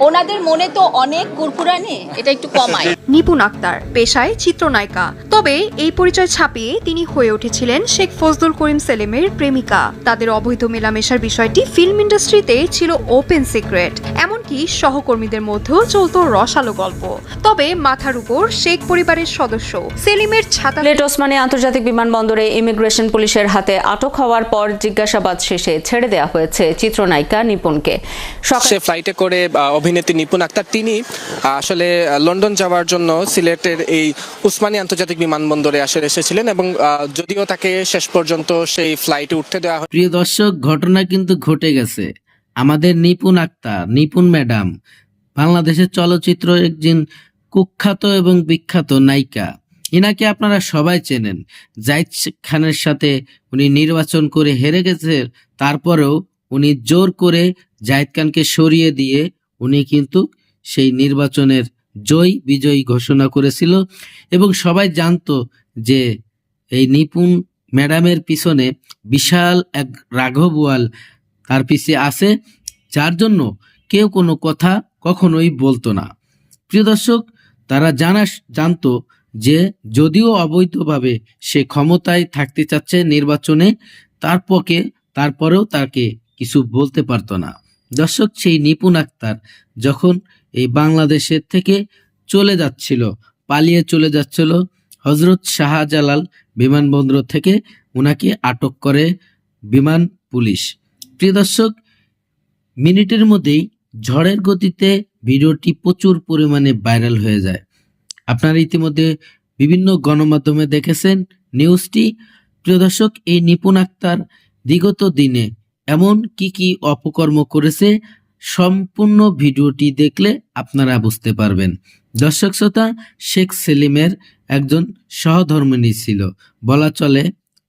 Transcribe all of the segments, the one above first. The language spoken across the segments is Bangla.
ওনাদের মনে তো অনেক কুরকুরানি এটা একটু কমায়। নিপুণ আক্তার পেশায় চিত্রনায়িকা। তবে এই পরিচয় ছাপিয়ে তিনি হয়ে উঠেছিলেন শেখ ফজলুল করিম সেলিমের প্রেমিকা। তাদের অবৈধ মেলামেশার বিষয়টি ফিল্ম ইন্ডাস্ট্রিতে ছিল ওপেন সিক্রেট এমনকি সহকর্মীদের মধ্যেও চলত রসালো গল্প। তবে মাথার উপর শেখ পরিবারের সদস্য সেলিমের ছাতা লেট ওসমানী আন্তর্জাতিক বিমানবন্দরে ইমিগ্রেশন পুলিশের হাতে আটক হওয়ার পর জিজ্ঞাসাবাদ শেষে ছেড়ে দেওয়া হয়েছে চিত্রনায়িকা নিপুণকে। সকালে ফ্লাইটে করে অভিনেত্রী নিপুণ আক্তার। তিনি আসলে লন্ডন যাওয়ার জন্য সিলেটের এই উসমানী আন্তর্জাতিক বিমানবন্দরে আসলে এসেছিলেন এবং যদিও তাকে শেষ পর্যন্ত সেই ফ্লাইটে উঠতে দেওয়া হয় প্রিয় দর্শক, ঘটনা কিন্তু ঘটে গেছে। আমাদের নিপুণ আক্তার, নিপুণ ম্যাডাম, বাংলাদেশের চলচ্চিত্র একজন কুখ্যাত এবং বিখ্যাত নায়িকা। ইনাকে আপনারা সবাই চেনেন। জাইদ খানের সাথে উনি নির্বাচন করে হেরে গেছে, তারপরেও উনি জোর করে জাহিদ খানকে সরিয়ে দিয়ে উনি কিন্তু সেই নির্বাচনের জয় বিজয়ী ঘোষণা করেছিল এবং সবাই জানতো যে এই নিপুণ ম্যাডামের পিছনে বিশাল এক রাঘবওয়াল তার পিছে আছে, যার জন্য কেউ কোনো কথা কখনোই বলতো না। প্রিয় দর্শক, তারা জানা জানতো যে যদিও অবৈধভাবে সে ক্ষমতায় থাকতে চাচ্ছে নির্বাচনে তার পক্ষে তারপরেও তাকে কিছু বলতে পারতো না। দর্শক সেই নিপুণ আক্তার যখন এই বাংলাদেশের থেকে চলে যাচ্ছিল, পালিয়ে চলে যাচ্ছিল হজরত শাহজালাল বিমানবন্দর থেকে ওনাকে আটক করে বিমান পুলিশ। প্রিয় দর্শক, মিনিটের মধ্যেই ঝড়ের গতিতে ভিডিওটি প্রচুর পরিমাণে ভাইরাল হয়ে যায়। আপনারা ইতিমধ্যে বিভিন্ন গণমাধ্যমে দেখেছেন নিউজটি। প্রিয় দর্শক, এই নিপুণ আক্তার বিগত দিনে এমন কি কি অপকর্ম করেছে, সম্পূর্ণ ভিডিওটি দেখলে আপনারা বুঝতে পারবেন। দর্শক শ্রোতা, শেখ সেলিমের একজন সহধর্মিণী ছিল। বলা চলে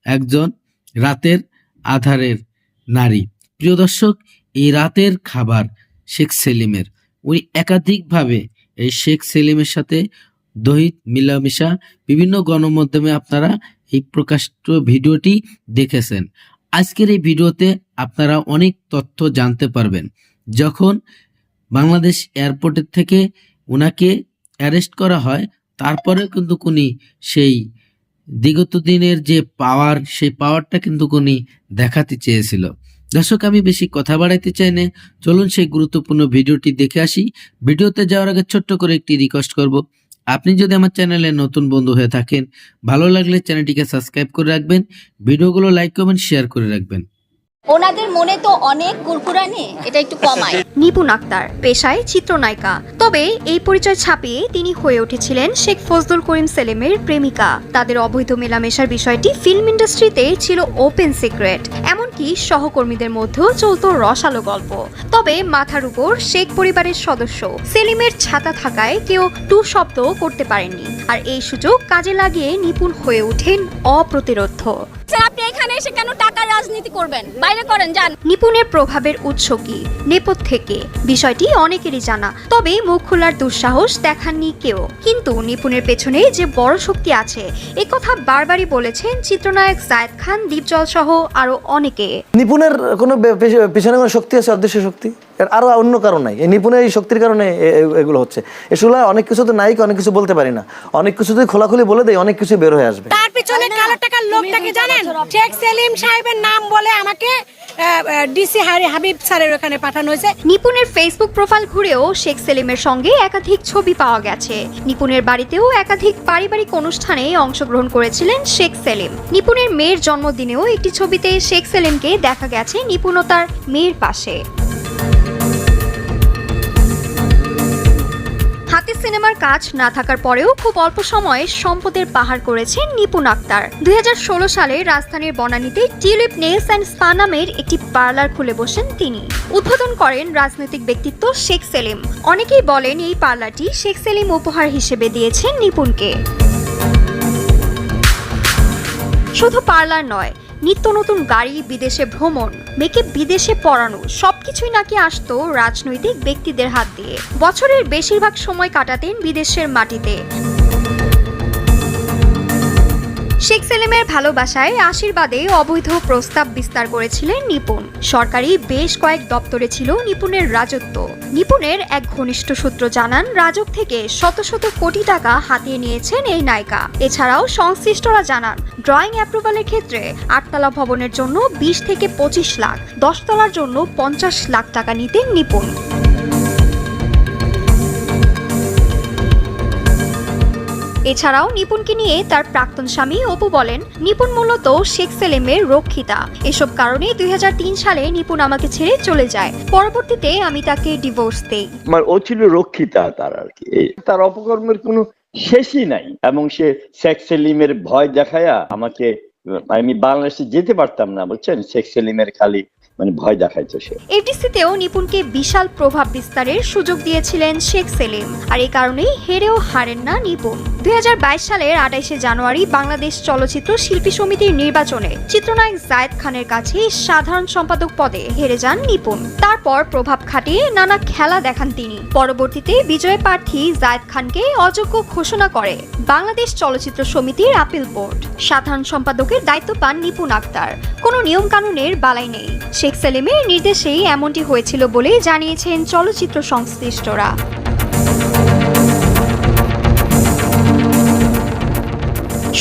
একজন রাতের আধারের নারী। প্রিয় দর্শক, এই রাতের খাবার শেখ সেলিমের। উনি একাধিকভাবে এই শেখ সেলিমের সাথে দহিত, মিলামিশা, বিভিন্ন গণমাধ্যমে আপনারা এই প্রকাশিত ভিডিওটি দেখেছেন। আজকের এই ভিডিওতে আপনারা অনেক তথ্য জানতে পারবেন। যখন বাংলাদেশ এয়ারপোর্টের থেকে ওনাকে অ্যারেস্ট করা হয় তারপরে কিন্তু উনি সেই বিগত দিনের যে পাওয়ার, সেই পাওয়ারটা কিন্তু উনি দেখাতে চেয়েছিল। দর্শক, আমি বেশি কথা বাড়াইতে চাই না। চলুন সেই গুরুত্বপূর্ণ ভিডিওটি দেখে আসি। ভিডিওতে যাওয়ার আগে ছোট্ট করে একটি রিকোয়েস্ট করব। আপনি যদি আমার চ্যানেলে নতুন বন্ধু হয়ে থাকেন, ভালো লাগলে চ্যানেলটিকে সাবস্ক্রাইব করে রাখবেন, ভিডিওগুলো লাইক কমেন্ট শেয়ার করে রাখবেন। ওনাদের মনে তো অনেক কুরকুরানি, এটা একটু কমায়। নিপুণ আক্তার, পেশায় চিত্রনায়িকা। তবে এই পরিচয় ছাপিয়ে তিনি হয়ে উঠেছিলেন শেখ ফজলুল করিম সেলিমের প্রেমিকা। তাদের অবৈধ মেলামেশার বিষয়টি ফিল্ম ইন্ডাস্ট্রিতে ছিল ওপেন সিক্রেট, এমনকি সহকর্মীদের মধ্যেও চলত রসালো গল্প। তবে মাথার উপর শেখ পরিবারের সদস্য, সেলিমের ছাতা থাকায় কেউ টু শব্দ করতে পারেননি। আর এই সুযোগ কাজে লাগিয়ে নিপুণ হয়ে ওঠেন অপ্রতিরোধ্য। এখানে এসে কেন টাকার রাজনীতি করবেন? বাইরে করেন যান। নিপুণের প্রভাবের উৎস কি? নেপথ্য থেকে। বিষয়টি অনেকেরই জানা। তবে মুখ খোলার দুঃসাহস দেখাননি কেউ। কিন্তু নিপুণের পেছনে যে বড় শক্তি আছে এ কথা বারবারই বলেছেন চিত্রনায়ক জায়েদ খান দীপজল সহ আরও অনেকে। নিপুণের কোনো পেছনে কোনো শক্তি আছে অদৃশ্য শক্তি? এর আরও অন্য কারণ নাই এই নিপুণের এই শক্তির কারণে এগুলো হচ্ছে। এগুলো অনেক কিছু তো নাই অনেক কিছু বলতে পারি না। অনেক কিছু যদি খোলাখুলি বলে দেয় অনেক কিছু বের হয়ে আসবে। তার পিছনে কালো টাকার লোকটাকে জানেন? শেখ সেলিম সাহেবের নাম বলে আমাকে ডিসি হাবিব স্যারের ওখানে পাঠানো হয়েছে। নিপুণের ফেসবুক প্রোফাইল ঘুরেও শেখ সেলিমের সঙ্গে একাধিক ছবি পাওয়া গেছে। নিপুণের বাড়িতেও একাধিক পারিবারিক অনুষ্ঠানে অংশগ্রহণ করেছিলেন শেখ সেলিম। নিপুণের মেয়ের জন্মদিনেও একটি ছবিতে শেখ সেলিমকে দেখা গেছে নিপুণ তার মেয়ের পাশে। কাজ না থাকার পরেও খুব অল্প সময়ে সম্পদের পাহাড় করেছেন নিপুণ আক্তার। দুই সালে রাজধানীর বনানীতে টিউলিপ নেলস অ্যান্ড স্পা নামের একটি পার্লার খুলে বসেন তিনি। উদ্বোধন করেন রাজনৈতিক ব্যক্তিত্ব শেখ সেলিম। অনেকেই বলেন এই পার্লারটি শেখ সেলিম উপহার হিসেবে দিয়েছেন নিপুণকে। শুধু পার্লার নয় নিত্য নতুন গাড়ি, বিদেশে ভ্রমণ, মেয়েকে বিদেশে পড়ানো, সবকিছুই নাকি আসতো রাজনৈতিক ব্যক্তিদের হাত দিয়ে। বছরের বেশিরভাগ সময় কাটাতেন বিদেশের মাটিতে। সেলিমের ভালোবাসায় আশীর্বাদে অবৈধ প্রস্তাব বিস্তার করেছিলেন নিপুণ। সরকারি বেশ কয়েক দপ্তরে ছিল নিপুণের রাজত্ব। নিপুণের এক ঘনিষ্ঠ সূত্র জানান, রাজক থেকে শত শত কোটি টাকা হাতিয়ে নিয়েছেন এই নায়িকা। এছাড়াও সংশ্লিষ্টরা জানান, ড্রয়িং অ্যাপ্রুভালের ক্ষেত্রে আটতলা ভবনের জন্য বিশ থেকে পঁচিশ লাখ, দশতলার জন্য পঞ্চাশ লাখ টাকা নিতেন নিপুণ। এছাড়াও নিপুণকে নিয়ে তার প্রাক্তন স্বামী অপু বলেন, নিপুণ মূলত শেখ সেলেমের রক্ষিতা। এসব কারণে দুই হাজার তিন সালে নিপুণ আমাকে ছেড়ে চলে যায়। পরবর্তীতে আমি তাকে ডিভোর্স দেই। ও ছিল রক্ষিতা তার আর কি। তার অপকর্মের কোনো শেষই নাই। এবং সে শেখ সেলিমের ভয় দেখায়া আমাকে আমি বাংলাদেশে যেতে পারতাম না, বুঝছেন? খালি মানে ভয় সে। এফডিসিতেও বিশাল প্রভাব বিস্তারের সুযোগ দিয়েছিলেন শেখ সেলিম। আর এই কারণেই হেরেও হারেন না দুই সালের আঠাইশে জানুয়ারি বাংলাদেশ চলচ্চিত্র শিল্পী সমিতির নির্বাচনে চিত্রনায়ক জায়েদ খানের কাছে সাধারণ সম্পাদক পদে হেরে যান নিপুণ। তারপর প্রভাব খাটিয়ে নানা খেলা দেখান তিনি। পরবর্তীতে বিজয় প্রার্থী জায়েদ খানকে অযোগ্য ঘোষণা করে বাংলাদেশ চলচ্চিত্র সমিতির আপিল বোর্ড। সাধারণ সম্পাদকের দায়িত্ব পান নিপুণ আক্তার। কোনো নিয়ম কানুনের বালাই নেই। শেখ সেলিমের নির্দেশেই এমনটি হয়েছিল বলে জানিয়েছেন চলচ্চিত্র সংশ্লিষ্টরা।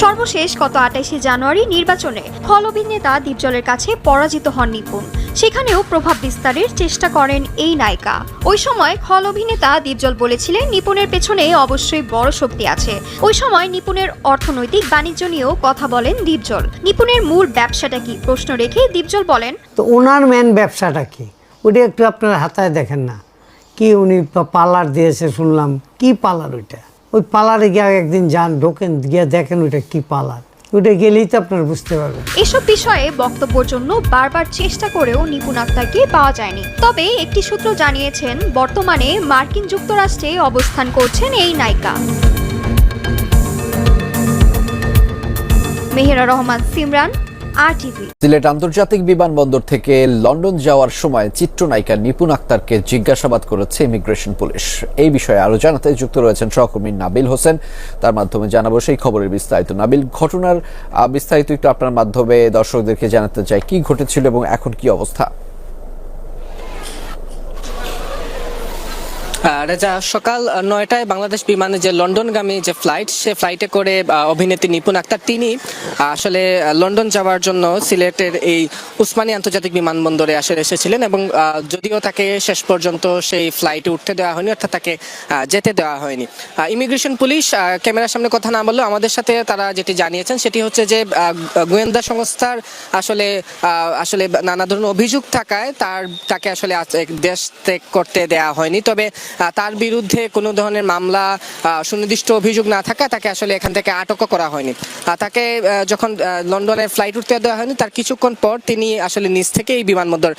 সর্বশেষ গত আটাইশে জানুয়ারি নির্বাচনে খল অভিনেতা দীপজলের কাছে পরাজিত হন নিপুণ। সেখানেও প্রভাব বিস্তারের চেষ্টা করেন এই নায়িকা। ওই সময় খল অভিনেতা দীপজল বলেছিলেন, নিপুণের পেছনে অবশ্যই বড় শক্তি আছে। ওই সময় নিপুণের অর্থনৈতিক বাণিজ্য নিয়েও কথা বলেন দীপজল। নিপুণের মূল ব্যবসাটা কি? প্রশ্ন রেখে দীপজল বলেন, তো ওনার মেন ব্যবসাটা কি? ওটা একটু আপনার হাতায় দেখেন না। কি উনি পার্লার দিয়েছে শুনলাম। কি পার্লার ওইটা? ওই পার্লারে গিয়ে একদিন যান, ঢোকেন, গিয়ে দেখেন ওইটা কি পার্লার ওইটা গেলেই তো আপনারা বুঝতে পারবেন। এসব বিষয়ে বক্তব্যের জন্য বারবার চেষ্টা করেও নিপুণ আক্তারকে পাওয়া যায়নি। তবে একটি সূত্র জানিয়েছেন, বর্তমানে মার্কিন যুক্তরাষ্ট্রে অবস্থান করছেন এই নায়িকা। মেহেরা রহমান, সিমরান। সিলেট আন্তর্জাতিক বিমানবন্দর থেকে লন্ডন যাওয়ার সময় চিত্রনায়িকা নিপুণ আক্তারকে জিজ্ঞাসাবাদ করেছে ইমিগ্রেশন পুলিশ। এই বিষয়ে আরও জানাতে যুক্ত রয়েছেন সহকর্মী নাবিল হোসেন। তার মাধ্যমে জানাব সেই খবরের বিস্তারিত। নাবিল, ঘটনার বিস্তারিত একটু আপনার মাধ্যমে দর্শকদেরকে জানাতে চাই, কি ঘটেছিল এবং এখন কি অবস্থা? রেজা, সকাল নয়টায় বাংলাদেশ বিমানে যে লন্ডনগামী যে ফ্লাইট সে ফ্লাইটে করে অভিনেত্রী নিপুণ আক্তার। তিনি আসলে লন্ডন যাওয়ার জন্য সিলেটের এই উসমানী আন্তর্জাতিক বিমানবন্দরে আসলে এসেছিলেন এবং যদিও তাকে শেষ পর্যন্ত সেই ফ্লাইটে উঠতে দেওয়া হয়নি, অর্থাৎ তাকে যেতে দেওয়া হয়নি। ইমিগ্রেশন পুলিশ ক্যামেরার সামনে কথা না বললেও আমাদের সাথে তারা যেটি জানিয়েছেন, সেটি হচ্ছে যে গোয়েন্দা সংস্থার আসলে আসলে নানা ধরনের অভিযোগ থাকায় তার, তাকে আসলে দেশ ত্যাগ করতে দেওয়া হয়নি। তবে তার বিরুদ্ধে কোনো ধরনের মামলা সুনির্দিষ্ট অভিযোগ না থাকায় তাকে আসলে এখান থেকে আটকও করা হয়নি। তাকে যখন লন্ডনে ফ্লাইট উঠতে দেওয়া হয়নি, তার কিছুক্ষণ পর তিনি আসলে নিজ থেকে এই বিমানবন্দর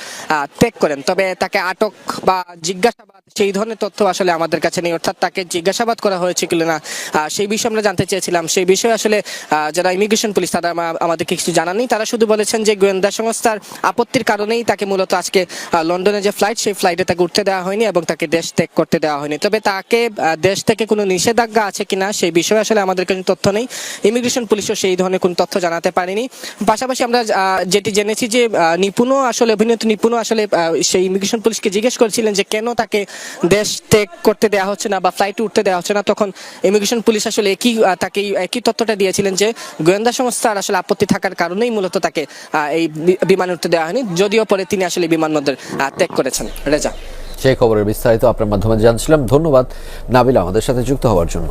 ত্যাগ করেন। তবে তাকে আটক বা জিজ্ঞাসাবাদ, সেই ধরনের তথ্য আসলে আমাদের কাছে নেই। অর্থাৎ তাকে জিজ্ঞাসাবাদ করা হয়েছে কিনা না সেই বিষয়ে আমরা জানতে চেয়েছিলাম। সেই বিষয়ে আসলে যারা ইমিগ্রেশন পুলিশ, তারা আমাদেরকে কিছু জানাননি তারা শুধু বলেছেন যে গোয়েন্দা সংস্থার আপত্তির কারণেই তাকে মূলত আজকে লন্ডনে যে ফ্লাইট, সেই ফ্লাইটে তাকে উঠতে দেওয়া হয়নি এবং তাকে দেশ ত্যাগ করতে দেওয়া হয়নি। তবে তাকে দেশ থেকে কোনো নিষেধাজ্ঞা আছে কিনা সেই বিষয়ে আসলে আমাদের কাছে তথ্য নেই। ইমিগ্রেশন পুলিশও সেই ধরনের কোনো তথ্য জানাতে পারেনি। পাশাপাশি আমরা যেটি জেনেছি যে আহ, নিপুণও আসলে অভিনেত্রী নিপুণও আসলে সেই ইমিগ্রেশন পুলিশকে জিজ্ঞেস করেছিলেন যে কেন তাকে দেশ ত্যাগ করতে দেওয়া হচ্ছে না বা ফ্লাইটে উঠতে দেওয়া হচ্ছে না তখন ইমিগ্রেশন পুলিশ আসলে একই তাকে একই তথ্যটা দিয়েছিলেন যে গোয়েন্দা সংস্থার আসলে আপত্তি থাকার কারণেই মূলত তাকে এই বিমানে উঠতে দেওয়া হয়নি। যদিও পরে তিনি আসলে বিমানবন্দর ত্যাগ করেছেন। রেজা। সেই খবরের বিস্তারিত আপনার মাধ্যমে জানছিলাম। ধন্যবাদ। নাবিল আমাদের সাথে যুক্ত হওয়ার জন্য।